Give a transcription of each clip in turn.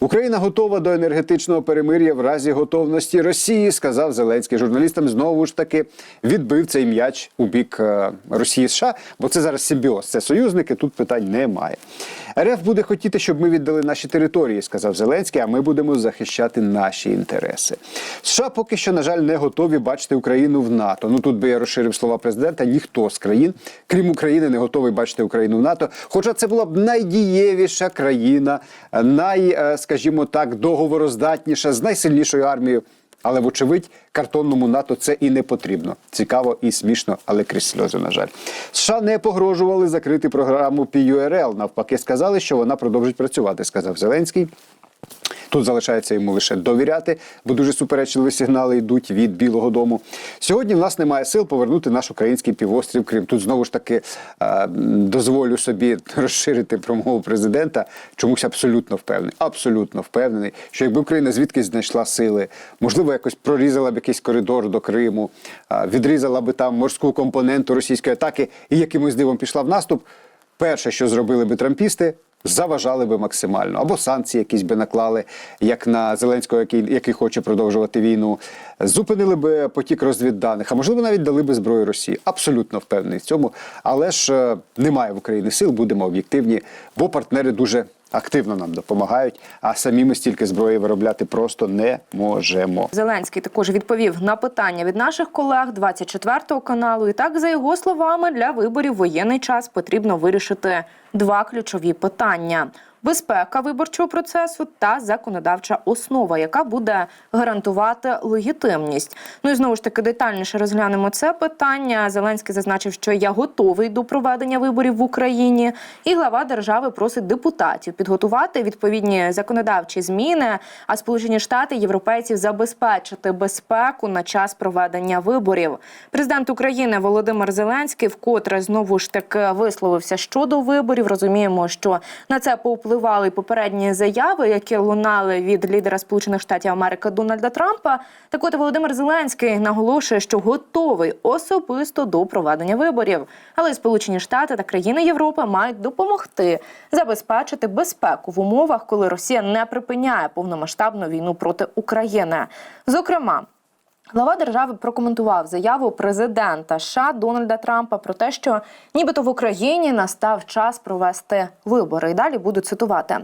Україна готова до енергетичного перемир'я в разі готовності Росії, сказав Зеленський журналістам. Знову ж таки відбив цей м'яч у бік е, Росії США, бо це зараз симбіоз. Це союзники. Тут питань немає. РФ буде хотіти, щоб ми віддали наші території, сказав Зеленський. А ми будемо захищати наші інтереси. США поки що, на жаль, не готові бачити Україну в НАТО. Ну тут би я розширив слова президента. Ніхто з країн, крім України, не готовий бачити Україну в НАТО. Хоча це була б найдієвіша країна, най, е, скажімо так, договороздатніша з найсильнішою армією. Але вочевидь, картонному НАТО це і не потрібно. Цікаво і смішно, але крізь сльози, на жаль. США не погрожували закрити програму PURL. Навпаки, сказали, що вона продовжить працювати, сказав Зеленський. Тут залишається йому лише довіряти, бо дуже суперечливі сигнали йдуть від Білого Дому. Сьогодні в нас немає сил повернути наш український півострів Крим. Тут знову ж таки е, дозволю собі розширити промову президента. Чомусь абсолютно впевнений. Абсолютно впевнений, що якби Україна звідкись знайшла сили, можливо, якось прорізала б якийсь коридор до Криму, е, відрізала би там морську компоненту російської атаки і якимось дивом пішла в наступ. Перше, що зробили би трампісти, заважали би максимально, або санкції якісь би наклали, як на Зеленського, який, який хоче продовжувати війну, зупинили би потік розвідданих, а можливо навіть дали би зброю Росії. Абсолютно впевнений в цьому. Але ж е, немає в Україні сил, будемо об'єктивні, бо партнери дуже активно нам допомагають, а самі ми стільки зброї виробляти просто не можемо. Зеленський також відповів на питання від наших колег 24 каналу. І так, за його словами, для виборів воєнний час потрібно вирішити два ключові питання. Безпека виборчого процесу та законодавча основа, яка буде гарантувати легітимність. Ну і знову ж таки детальніше розглянемо це питання. Зеленський зазначив, що я готовий до проведення виборів в Україні, і глава держави просить депутатів підготувати відповідні законодавчі зміни. А Сполучені Штати європейців забезпечити безпеку на час проведення виборів. Президент України Володимир Зеленський вкотре знову ж таки висловився щодо виборів. Розуміємо, що на це повпливали попередні заяви, які лунали від лідера Сполучених Штатів Америки Дональда Трампа. Так от Володимир Зеленський наголошує, що готовий особисто до проведення виборів. Але Сполучені Штати та країни Європи мають допомогти забезпечити безпеку в умовах, коли Росія не припиняє повномасштабну війну проти України. Зокрема. Глава держави прокоментував заяву президента США Дональда Трампа про те, що нібито в Україні настав час провести вибори. І далі буду цитувати.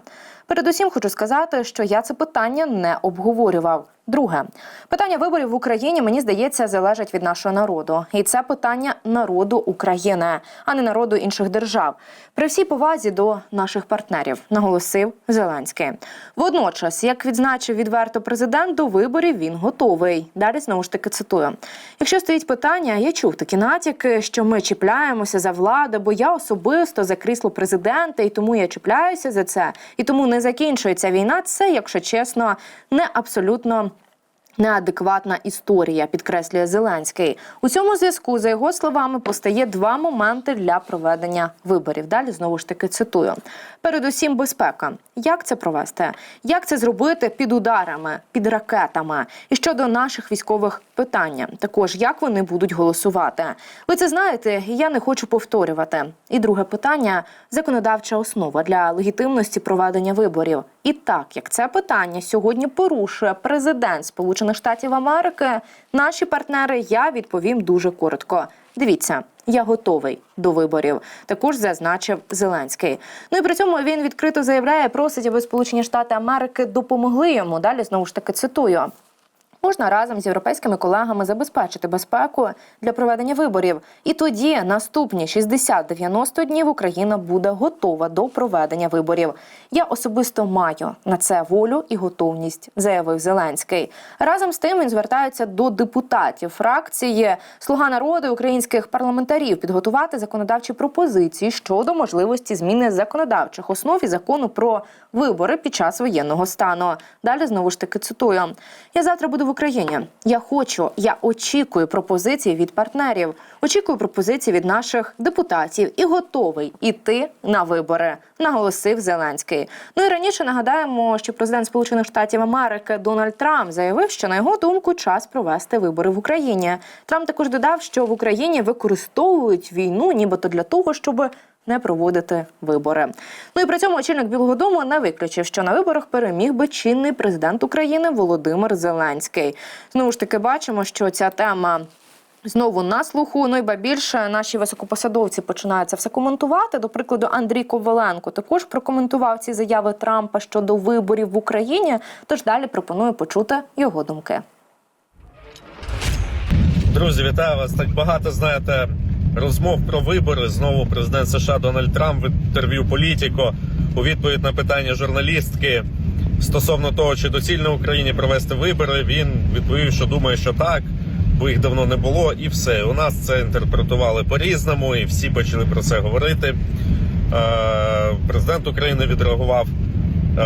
Передусім хочу сказати, що я це питання не обговорював. Друге питання виборів в Україні мені здається залежить від нашого народу, і це питання народу України, а не народу інших держав. При всій повазі до наших партнерів, наголосив Зеленський. Водночас, як відзначив відверто президент, до виборів він готовий. Далі знову ж таки цитую: якщо стоїть питання, я чув такі натяки, що ми чіпляємося за владу, бо я особисто за крісло президента, і тому я чіпляюся за це, і тому не закінчується війна. Це, якщо чесно, не абсолютно. Неадекватна історія, підкреслює Зеленський. У цьому зв'язку, за його словами, постає два моменти для проведення виборів. Далі знову ж таки цитую: передусім, безпека. Як це провести? Як це зробити під ударами, під ракетами? І щодо наших військових питань, також як вони будуть голосувати? Ви це знаєте, я не хочу повторювати. І друге питання законодавча основа для легітимності проведення виборів. І так як це питання сьогодні порушує президент Сполучених Штатів Америки, наші партнери, я відповім дуже коротко. Дивіться, я готовий до виборів. Також зазначив Зеленський. Ну і при цьому він відкрито заявляє, просить, аби Сполучені Штати Америки допомогли йому. Далі знову ж таки цитую. Можна разом з європейськими колегами забезпечити безпеку для проведення виборів. І тоді наступні 60-90 днів Україна буде готова до проведення виборів. Я особисто маю на це волю і готовність, заявив Зеленський. Разом з тим він звертається до депутатів фракції Слуга народу українських парламентарів підготувати законодавчі пропозиції щодо можливості зміни законодавчих основ і закону про вибори під час воєнного стану. Далі знову ж таки цитую: я завтра буду в Україні. Я хочу, я очікую пропозиції від партнерів, очікую пропозиції від наших депутатів і готовий іти на вибори, наголосив Зеленський. Ну і раніше нагадаємо, що президент Сполучених Штатів Америки Дональд Трамп заявив, що на його думку час провести вибори в Україні. Трамп також додав, що в Україні використовують війну, нібито для того, щоб не проводити вибори. Ну і при цьому очільник Білого Дому не виключив, що на виборах переміг би чинний президент України Володимир Зеленський. Знову ж таки, бачимо, що ця тема. Знову на слуху, ну і ба більше наші високопосадовці починають це все коментувати. До прикладу, Андрій Коваленко також прокоментував ці заяви Трампа щодо виборів в Україні. Тож далі пропоную почути його думки. Друзі, вітаю вас. Так багато знаєте розмов про вибори. Знову президент США Дональд Трамп в інтерв'ю Політіко у відповідь на питання журналістки стосовно того, чи доцільно Україні провести вибори. Він відповів, що думає, що так, бо їх давно не було, і все. У нас це інтерпретували по-різному, і всі почали про це говорити. Е, Президент України відреагував е,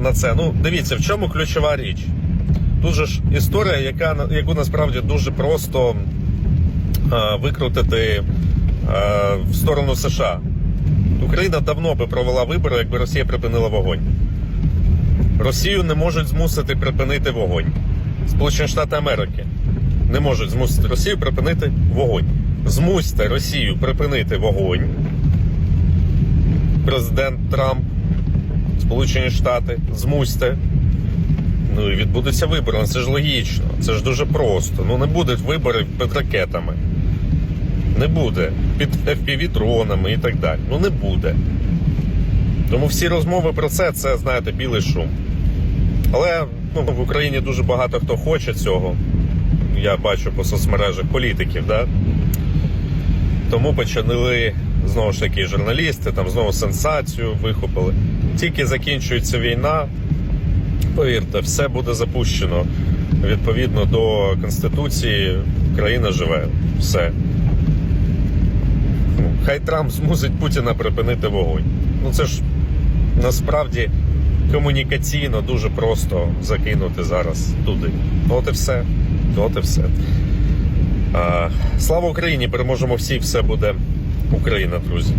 на це. Ну, дивіться, в чому ключова річ. Тут же ж історія, яка яку насправді дуже просто викрутити е, в сторону США. Україна давно би провела вибори, якби Росія припинила вогонь. Росію не можуть змусити припинити вогонь. Сполучені Штати Америки не можуть змусити Росію припинити вогонь. Змусьте Росію припинити вогонь. Президент Трамп, Сполучені Штати, змусьте. Ну і відбудуться вибори. Ну, Це ж логічно, це ж дуже просто. Ну не будуть виборів під ракетами. Не буде. Під FPV-дронами і так далі. Ну не буде. Тому всі розмови про це це, знаєте, білий шум. Але ну, в Україні дуже багато хто хоче цього. Я бачу по соцмережах політиків, да? Тому почали знову ж таки журналісти, там знову сенсацію вихопили. Тільки закінчується війна, повірте, все буде запущено відповідно до Конституції. Країна живе. Все. Ну, Хай Трамп змусить Путіна припинити вогонь. Ну це ж насправді комунікаційно дуже просто закинути зараз туди. От і все. От і все. А, слава Україні! Переможемо всі, все буде Україна, друзі.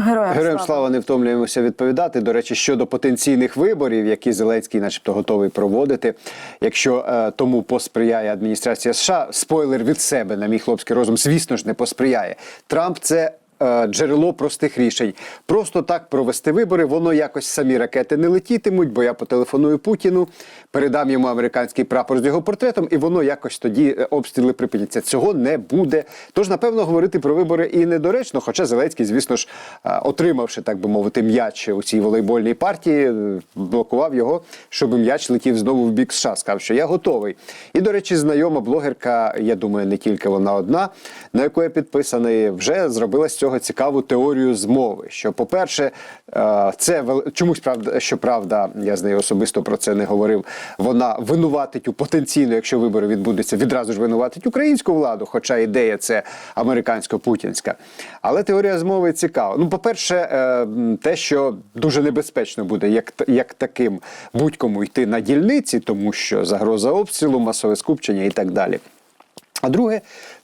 Героям, Героям слава не втомлюємося відповідати. До речі, щодо потенційних виборів, які Зеленський, начебто, готовий проводити. Якщо е, тому посприяє адміністрація США, спойлер від себе на мій хлопський розум, звісно ж, не посприяє. Трамп це. Е, Джерело простих рішень. Просто так провести вибори, воно якось самі ракети не летітимуть, бо я потелефоную Путіну, передам йому американський прапор з його портретом, і воно якось тоді е, обстріли припиняться. Цього не буде. Тож, напевно, говорити про вибори і недоречно. Хоча Зеленський, звісно ж, е, отримавши, так би мовити, м'яч у цій волейбольній партії, блокував його, щоб м'яч летів знову в бік США. Сказав, що я готовий. І, до речі, знайома блогерка, я думаю, не тільки вона одна, на яку я підписаний, вже зробила з цього цікаву теорію змови. Що, по-перше, е, це чомусь правда, що правда, я з нею особисто про це не говорив. Вона винуватить у потенційно, якщо вибори відбудуться, відразу ж винуватить українську владу, хоча ідея це американсько-путінська. Але теорія змови цікава. Ну, по-перше, е, те, що дуже небезпечно буде, як, як таким будь-кому йти на дільниці, тому що загроза обстрілу, масове скупчення і так далі. А друге,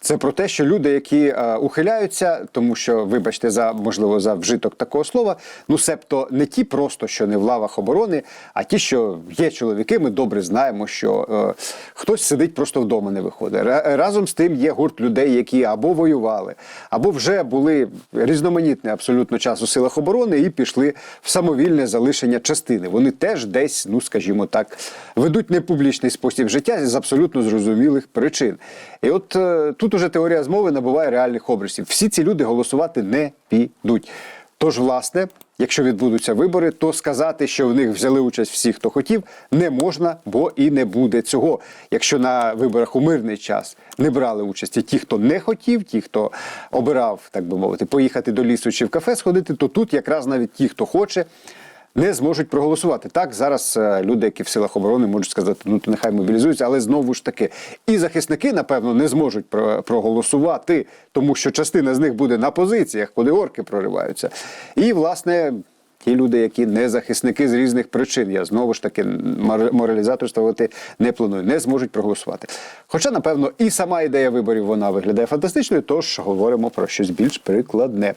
це про те, що люди, які е, ухиляються, тому що, вибачте, за можливо за вжиток такого слова, ну себто не ті просто, що не в лавах оборони, а ті, що є чоловіки, ми добре знаємо, що е, хтось сидить просто вдома, не виходить. Разом з тим є гурт людей, які або воювали, або вже були різноманітний абсолютно час у силах оборони і пішли в самовільне залишення частини. Вони теж десь, ну скажімо так, ведуть непублічний спосіб життя з абсолютно зрозумілих причин. І от е, тут уже теорія змови набуває реальних образів. Всі ці люди голосувати не підуть. Тож, власне, якщо відбудуться вибори, то сказати, що в них взяли участь всі, хто хотів, не можна, бо і не буде цього. Якщо на виборах у мирний час не брали участі ті, хто не хотів, ті, хто обирав, так би мовити, поїхати до лісу чи в кафе сходити, то тут якраз навіть ті, хто хоче, не зможуть проголосувати. Так, зараз е, люди, які в силах оборони, можуть сказати, ну то нехай мобілізуються, але знову ж таки, і захисники, напевно, не зможуть проголосувати, тому що частина з них буде на позиціях, куди орки прориваються. І, власне. Ті люди, які не захисники з різних причин, я знову ж таки мор- моралізаторствувати не планую, не зможуть проголосувати. Хоча, напевно, і сама ідея виборів вона виглядає фантастичною, тож говоримо про щось більш прикладне.